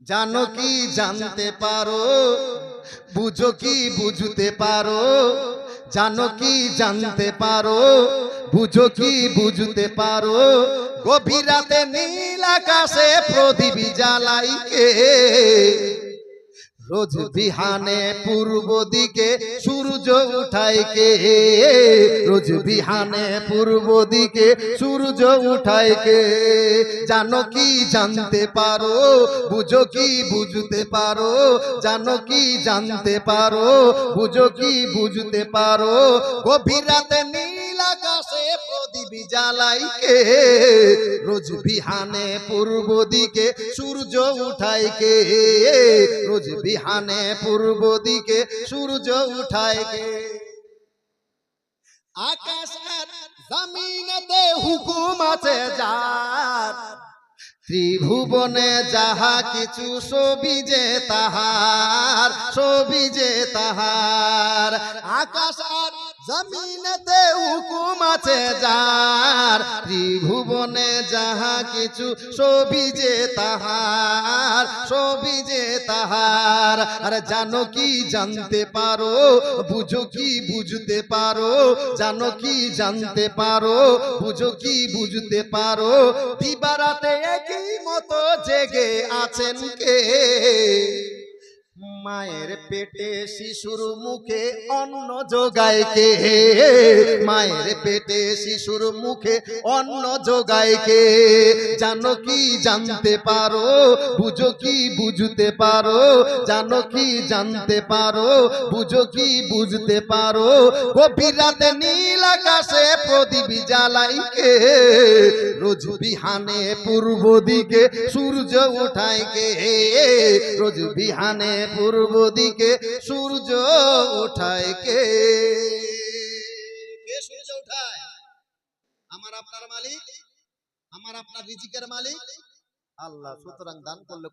জানো কি জানতে পারো? বুঝো কি বুঝতে পারো? জানো কি জানতে পারো? বুঝো কি বুঝতে পারো? গভীর রাতে নীল আকাশে প্রদীপ জ্বালাই কে রোজ বিহানে পূর্ব দিকে সূর্য উঠায় কে? রোজ বিহানে পূর্ব দিকে সূর্য উঠায় কে? জানো কি জানতে পারো? বুঝো কি বুঝতে পারো? জানো কি জানতে পারো? বুঝো কি বুঝতে পারো? গভীর রাতে নীল আকাশে প্রদীপ জ্বালাই কে রোজ বিহানে পূর্ব দিকে সূর্য উঠায় কে রোজ বিহানে পূর্ব দিকে সূর্য উঠায় কে আকাশ আর হুকুম আছে যার, ত্রিভুবনে যাহা কিছু ছবি যে তাহার, ছবি যে তাহার। আকাশ আর জমিনেতে হুকুম আছে যার, ত্রিভুবনে যাহা কিছু ছবি যে তাহার ছবি যে তাহার। আর জানো কি জানতে পারো? বুঝো কি বুঝতে পারো? জানো কি জানতে পারো? বুঝো কি বুঝতে পারো? দিবারাতে একই মতো জেগে আছেন কে? মায়ের পেটে শিশুর মুখে অন্ন যোগায় কে? মায়ের পেটে শিশুর মুখে অন্ন যোগায় কে? জানো কি জানতে পারো? বুঝো কি বুঝতে পারো? জানো কি জানতে পারো? বুঝো কি বুঝতে পারো? গভীর রাতে নীল আকাশে প্রদীপ জ্বালাই কে? রোজ বিহানে পূর্ব দিকে সূর্য উঠায় কে? রোজ বিহানে পূর্ব দিকে সূর্য ওঠায় কে? কে সূর্য উঠায় আমার আপনার মালিক? আমার আপনার রিজিকের মালিক? আল্লাহ, সুতরাং দান করলে